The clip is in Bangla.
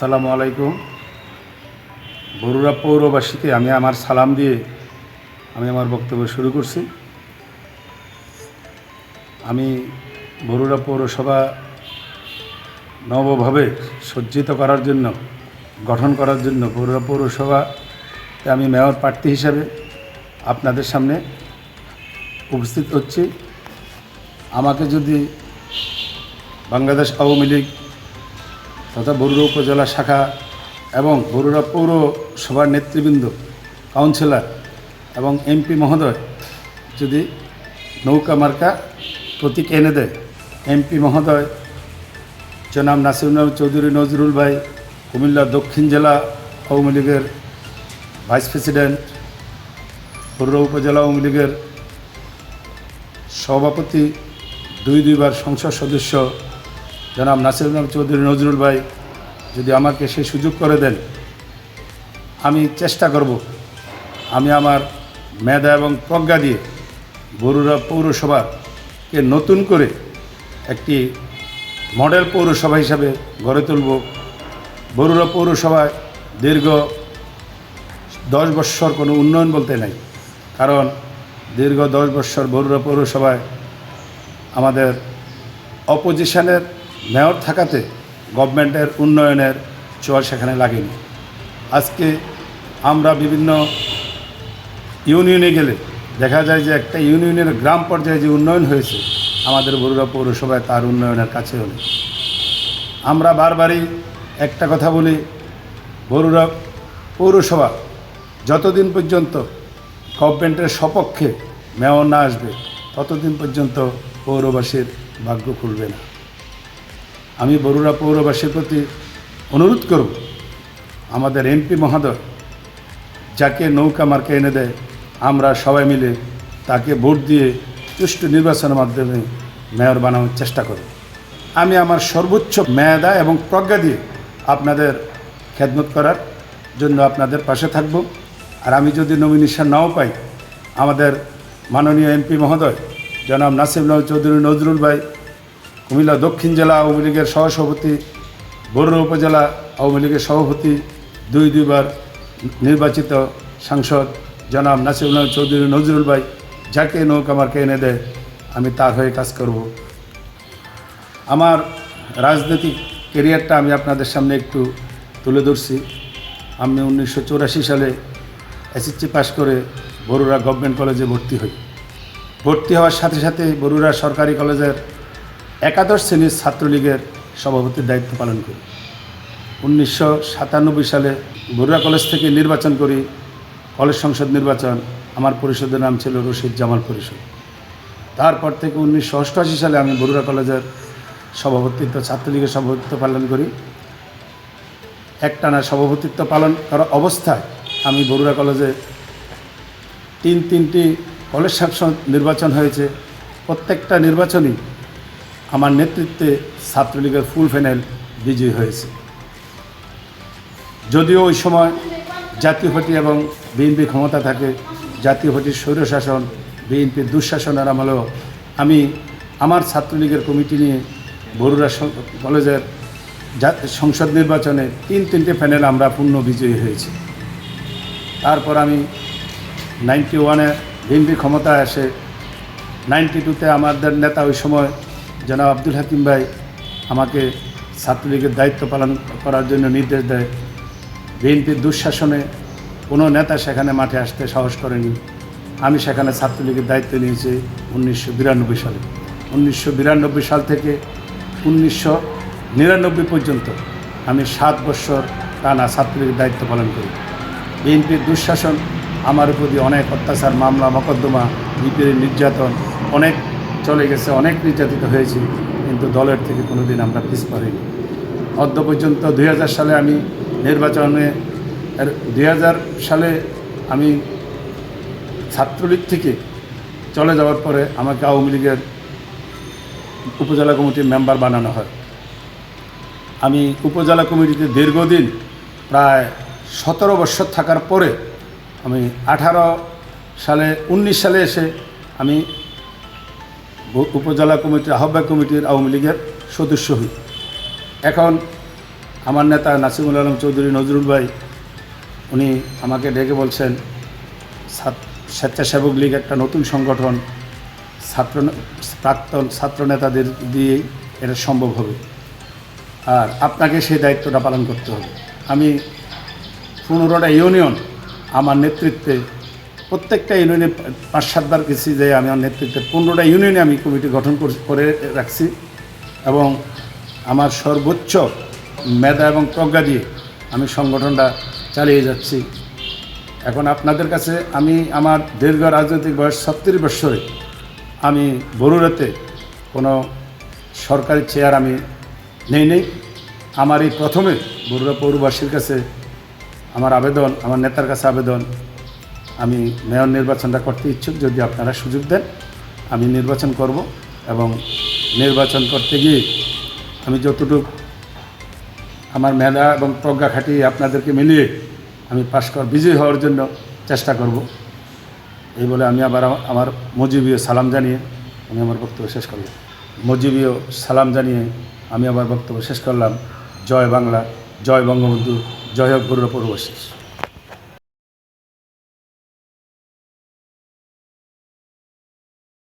আসসালামু আলাইকুম। বরুড়া পৌরবাসীকে আমি আমার সালাম দিয়ে আমি আমার বক্তব্য শুরু করছি। আমি বরুড়া পৌরসভা নবভাবে সজ্জিত করার জন্য, গঠন করার জন্য বরুড়া পৌরসভাতে আমি মেয়র প্রার্থী হিসাবে আপনাদের সামনে উপস্থিত হচ্ছি। আমাকে যদি বাংলাদেশ আওয়ামী লীগ তথা বরুড়া উপজেলা শাখা এবং বরুড়া পৌরসভার নেতৃবৃন্দ, কাউন্সিলর এবং এমপি মহোদয় যদি নৌকা মার্কা প্রতীক এনে দেয়, এমপি মহোদয়, জনাব নাসিরুল্লাহ চৌধুরী নজরুল ভাই, কুমিল্লা দক্ষিণ জেলা আওয়ামী লীগের ভাইস প্রেসিডেন্ট, বরুড়া উপজেলা আওয়ামী লীগের সভাপতি, দুই দুইবার সংসদ সদস্য জনাব নাসিরুল্লাহ চৌধুরী নজরুল ভাই, যদি আমাকে সে সুযোগ করে দেন, আমি চেষ্টা করব। আমি আমার মেধা এবং প্রজ্ঞা দিয়ে বরুড়া পৌরসভাকে নতুন করে একটি মডেল পৌরসভা হিসাবে গড়ে তুলব। বরুড়া পৌরসভায় দীর্ঘ দশ বৎসর কোনো উন্নয়ন বলতে নাই, কারণ দীর্ঘ দশ বৎসর বরুড়া পৌরসভায় আমাদের অপোজিশনের মেয়র থাকাতে গভর্নমেন্টের উন্নয়নের ছোঁয়া সেখানে লাগেনি। আজকে আমরা বিভিন্ন ইউনিয়নে গেলে দেখা যায় যে একটা ইউনিয়নের গ্রাম পর্যায়ে যে উন্নয়ন হয়েছে, আমাদের বরুড়া পৌরসভায় তার উন্নয়নের কাছে হলে আমরা বারবারই একটা কথা বলি, বরুড়া পৌরসভা যতদিন পর্যন্ত গভর্নমেন্টের সপক্ষে মেয়র না আসবে, ততদিন পর্যন্ত পৌরবাসীর ভাগ্য খুলবে না। আমি বরুড়া পৌরবাসীর প্রতি অনুরোধ করব, আমাদের এমপি মহোদয় যাকে নৌকা মার্কে এনে দেয়, আমরা সবাই মিলে তাকে ভোট দিয়ে সুষ্ঠু নির্বাচনের মাধ্যমে মেয়র বানানোর চেষ্টা করব। আমি আমার সর্বোচ্চ মেয়াদা এবং প্রজ্ঞা দিয়ে আপনাদের খেদমত করার জন্য আপনাদের পাশে থাকব। আর আমি যদি নমিনেশন নাও পাই, আমাদের মাননীয় এমপি মহোদয় জনাব নাসিমুল্লাহ চৌধুরী নজরুল ভাই কুমিল্লা দক্ষিণ জেলা আওয়ামী লীগের সহসভাপতি বরুড়া উপজেলা আওয়ামী লীগের সভাপতি, দুই দুইবার নির্বাচিত সাংসদ জনাব নাসিরুল্লাহ চৌধুরী নজরুল ভাই, যাকে নৌকা আমাকে এনে দেয়, আমি তার হয়ে কাজ করব। আমার রাজনৈতিক কেরিয়ারটা আমি আপনাদের সামনে একটু তুলে ধরছি। আমি উনিশশো সালে এসএসসি পাশ করে বরুড়া গভর্নমেন্ট কলেজে ভর্তি হই। ভর্তি হওয়ার সাথে সাথে বরুড়া সরকারি কলেজের একাদশ শ্রেণির ছাত্রলীগের সভাপতির দায়িত্ব পালন করি। উনিশশো সাতানব্বই সালে বরুড়া কলেজ থেকে নির্বাচন করি। কলেজ সংসদ নির্বাচন, আমার পরিষদের নাম ছিল রশিদ জামাল পরিষদ। তারপর থেকে উনিশশো অষ্টআশি সালে আমি বরুড়া কলেজের সভাপতিত্ব, ছাত্রলীগের সভাপতিত্ব পালন করি। একটানা সভাপতিত্ব পালন করা অবস্থায় আমি বরুড়া কলেজে তিন তিনটি কলেজ শাসন নির্বাচন হয়েছে। প্রত্যেকটা নির্বাচনই আমার নেতৃত্বে ছাত্রলীগের ফুল ফাইনাল বিজয়ী হয়েছে। যদিও ওই সময় জাতীয় পার্টি এবং বিএনপি ক্ষমতা থাকে, জাতীয় পার্টির স্বৈরশাসন বিএনপির দুঃশাসনের আমলেও আমি আমার ছাত্রলীগের কমিটি নিয়ে বরুড়া কলেজের সংসদ নির্বাচনে তিন, তিনটে প্যানেল আমরা পূর্ণ বিজয়ী হয়েছি। তারপর আমি নাইনটি ওয়ানে বিএনপি ক্ষমতায় আসে নাইনটি টুতে আমাদের নেতা ওই সময় জনাব আব্দুল হাকিম ভাই আমাকে ছাত্রলীগের দায়িত্ব পালন করার জন্য নির্দেশ দেয়। বিএনপির দুঃশাসনে কোনো নেতা সেখানে মাঠে আসতে সাহস করেনি। আমি সেখানে ছাত্রলীগের দায়িত্ব নিয়েছি উনিশশো বিরানব্বই সালে। উনিশশো বিরানব্বই সাল থেকে উনিশশো নিরানব্বই পর্যন্ত আমি সাত বছর টানা ছাত্রলীগের দায়িত্ব পালন করি। বিএনপির দুঃশাসন আমার দিয়ে অনেক অত্যাচার, মামলা, মকদ্দমা বিপির নির্যাতন, অনেক চলে গেছে, অনেক নির্যাতিত হয়েছি, কিন্তু দলের থেকে কোনো দিন আমরা পিছ পারিনি। অদ্য পর্যন্ত দুই হাজার সালে আমি নির্বাচনে দুই হাজার সালে আমি ছাত্রলীগ থেকে চলে যাওয়ার পরে আমাকে আওয়ামী লীগের উপজেলা কমিটির মেম্বার বানানো হয়। আমি উপজেলা কমিটিতে দীর্ঘদিন প্রায় সতেরো বছর থাকার পরে আমি আঠারো সালে, উনিশ সালে এসে আমি উপজেলা কমিটির, আহ্বায়ক কমিটির আওয়ামী লীগের সদস্য হই। এখন আমার নেতা নাসিমুল আলম চৌধুরী নজরুল ভাই, উনি আমাকে ডেকে বলছেন স্বেচ্ছাসেবক লীগ একটা নতুন সংগঠন, ছাত্র প্রাক্তন ছাত্র নেতাদের দিয়েই এটা সম্ভব হবে। আর আপনাকে সেই দায়িত্বটা পালন করতে হবে। আমি পনেরোটা ইউনিয়ন আমার নেতৃত্বে প্রত্যেকটা ইউনিয়নে পাঁচ সাতবার গেছি যে আমি আমার নেতৃত্বে পনেরোটা ইউনিয়নে আমি কমিটি গঠন করে রাখছি। এবং আমার সর্বোচ্চ মেধা এবং প্রজ্ঞা দিয়ে আমি সংগঠনটা চালিয়ে যাচ্ছি। এখন আপনাদের কাছে আমি আমার দীর্ঘ রাজনৈতিক বয়স ছত্রিশ বৎসরে আমি বরুড়াতে কোনো সরকারি চেয়ার আমি নেই নেই। আমার এই প্রথমে বরুড়া পৌরবাসীর কাছে আমার আবেদন, আমার নেতার কাছে আবেদন আমি মেয়র নির্বাচনটা করতে ইচ্ছুক, যদি আপনারা সুযোগ দেন, আমি নির্বাচন করব এবং নির্বাচন করতে গিয়ে আমি যতটুকু আমার মেধা এবং প্রজ্ঞা খাটিয়ে আপনাদেরকে মিলিয়ে আমি পাশ কর, বিজয়ী হওয়ার জন্য চেষ্টা করব। এই বলে আমি আবার আমা- আমার মজিবীয় সালাম জানিয়ে আমি আমার বক্তব্য শেষ করলাম। মজিবীয় সালাম জানিয়ে আমি আমার বক্তব্য শেষ করলাম। জয় বাংলা, জয় বঙ্গবন্ধু, জয় হোক গরুড় পূর্বশেষ